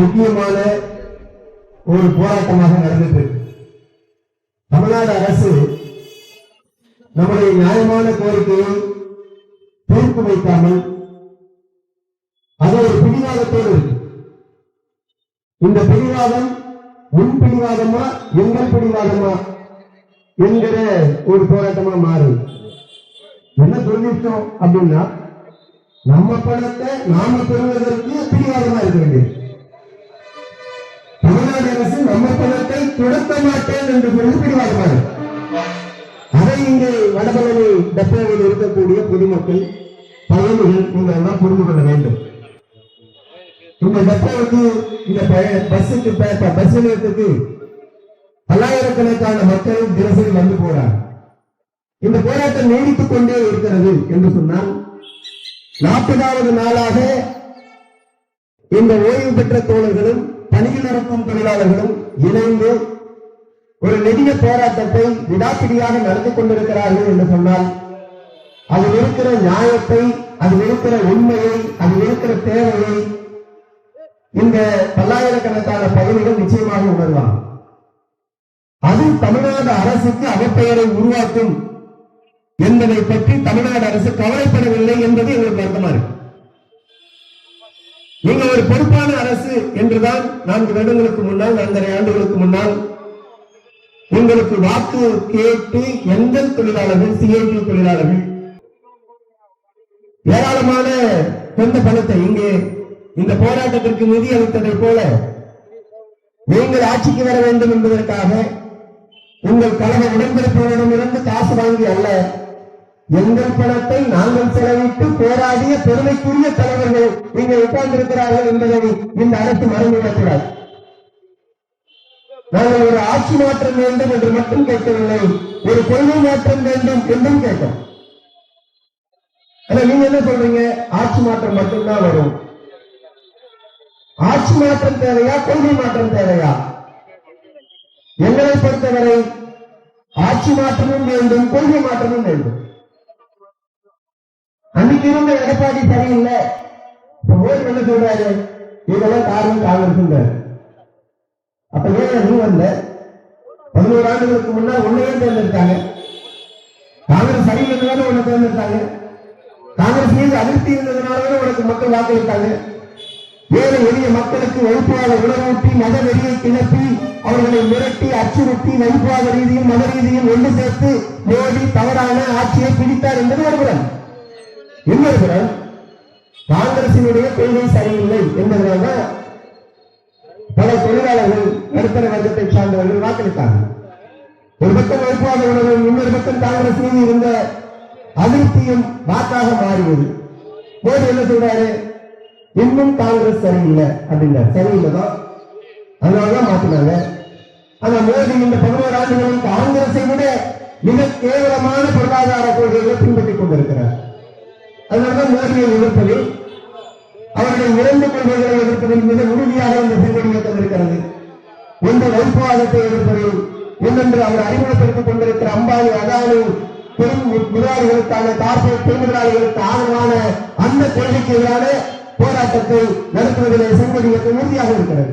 முக்கியமான ஒரு போராட்டமாக நடந்துட்டு தமிழ்நாடு அரசு நம்முடைய நியாயமான கோரிக்கையை தீர்ப்பு வைக்காமல் அது ஒரு பிடிவாதத்தோடு இருக்கு. இந்த பிடிவாதம் உன் பிடிவாதமா எங்கள் பிடிவாதமா என்கிற ஒரு போராட்டமா மாறும். என்ன துரதிருஷ்டம் அப்படின்னா நம்ம பணத்தை நாம பெறுவதற்கு பிடிவாதமா இருக்க வேண்டியது அரசு நம்ம பணத்தை கொடுக்க மாட்டேன் என்று சொல்லி பிடிவாதமா அதை இங்கே வடபழனி டெப்போவில் இருக்கக்கூடிய பொதுமக்கள் பயணிகள் நீங்கள் எல்லாம் புரிந்து கொள்ள வேண்டும். இந்த டெப்போவுக்கு இந்த பஸ்ஸுக்கு பஸ் நிலையத்துக்கு பல்லாயிரக்கணக்கான மக்கள் தினசரி வந்து போறார் இந்த போராட்டம் நீடித்துக் கொண்டே இருக்கிறது என்று சொன்னால் நாற்பதாவது நாளாக இந்த ஓய்வு பெற்ற தோழர்களும் பணியில் இருக்கும் தொழிலாளர்களும் இணைந்து ஒரு நெடிய போராட்டத்தை விடாப்பிடியாக நடந்து கொண்டிருக்கிறார்கள் என்று சொன்னால் அதில் இருக்கிற நியாயத்தை அதில் இருக்கிற உண்மையை அதில் இருக்கிற தேவையை இந்த பல்லாயிரக்கணக்கான பயணிகள் நிச்சயமாக உணர்வாங்க அது தமிழ்நாடு அரசுக்கு அவப்பெயரை உருவாக்கும் என்பதை பற்றி தமிழ்நாடு அரசு கவலைப்படவில்லை என்பது எங்களுக்கு வருத்தமா இருக்கு. நீங்க ஒரு பொறுப்பான அரசு என்றுதான் நான்கு வருடங்களுக்கு முன்னால் நான்கரை ஆண்டுகளுக்கு முன்னால் உங்களுக்கு வாக்கு கேட்டு எந்த தொழிலாளர்கள் சிஐடி தொழிலாளர்கள் ஏராளமான சொந்த பணத்தை இங்கே இந்த போராட்டத்திற்கு நிதி அளித்ததை போல நீங்கள் ஆட்சிக்கு வர வேண்டும் என்பதற்காக உங்கள் கழக உடன்பிறப்புகளிடமிருந்து எங்கள் பணத்தை நாங்கள் செலவிட்டு போராடிய பெருமைக்குரிய தலைவர்கள் இங்கே உட்கார்ந்திருக்கிறார்கள் என்பதை இந்த அரசு மறந்துவிடக்கூடாது. நாங்கள் ஒரு ஆட்சி மாற்றம் வேண்டும் என்று மட்டும் கேட்கவில்லை. ஒரு கொள்கை மாற்றம் வேண்டும் என்றும் கேட்டோம். ஆனா நீங்க என்ன சொல்றீங்க? ஆட்சி மாற்றம் மட்டும்தான் வரும். ஆட்சி மாற்றம் தேவையா? கொள்கை மாற்றம் தேவையா? எங்களை பொறுத்தவரை ஆட்சி மாற்றமும் வேண்டும் கொள்கை மாற்றமும் வேண்டும். அன்னைக்கு இருந்த எடப்பாடி சரியில்லை. இப்ப என்ன சொல்றாரு? இதெல்லாம் காரணம் காங்கிரஸ் அப்ப ஏன் நீ வந்த? பதினோரு ஆண்டுகளுக்கு முன்னால் உன்னையே தேர்ந்தெடுத்தாங்க. காங்கிரஸ் சரியில்லைன்னு உன்னை தேர்ந்தெடுத்தாங்க. காங்கிரஸ் மீது அதிருப்தி இருந்ததுனால உனக்கு மக்கள் வாக்களித்தாங்க. ஏழை எளிய மக்களுக்கு வகுப்பாத உணவூட்டி மத வெறியை கிளப்பி அவர்களை மிரட்டி அச்சுறுத்தி வகுப்பாத ரீதியும் மத ரீதியும் ஒன்று சேர்த்து மோடி தவறான ஆட்சியை பிடித்தார் என்பது ஒருபுறம் இன்னொரு புறம் காங்கிரசினுடைய கொள்கை சரியில்லை என்பதனால பல தொழிலாளர்கள் நடுத்தர வர்க்கத்தை சார்ந்தவர்கள் வாக்களித்தார்கள். ஒரு பக்கம் வகுப்பாத உணர்வும் இன்னொரு பக்கம் காங்கிரஸ் மீது இருந்த அதிருப்தியும் வாக்காக மாறியது. மோடி என்ன சொல்றாரு? இன்னும் காங்கிரஸ் சரியில்லை அப்படின்னாரு. சரியில்லைதான் அதனாலதான் மாத்தினாங்க. ஆனா மோடி இந்த பதினோரு ஆண்டுகளில் காங்கிரஸை விட மிக கேவலமான பொருளாதார கொள்கைகளை பின்பற்றிக் கொண்டிருக்கிறார். அதனால்தான் மோடியை எதிர்ப்பதில் அவருடைய இரண்டு கொள்வதை எதிர்ப்பதில் மிக உறுதியாக இந்த செங்கோடி இயக்கம் இருக்கிறது. ஒன்று வகுப்புவாதத்தை எதிர்ப்பதில் இன்னொன்று அவர் அறிமுகப்படுத்திக் கொண்டிருக்கிற அம்பானி அதானி பெரும் முதலாளிகளுக்கான கார்பரேட் பெருமுதலாளிகளுக்கு ஆதரவான அந்த கொள்கைக்கு எதிரான போராட்டத்தை நடத்துவதிலே செங்கோடி இயக்கம் உறுதியாக இருக்கிறது.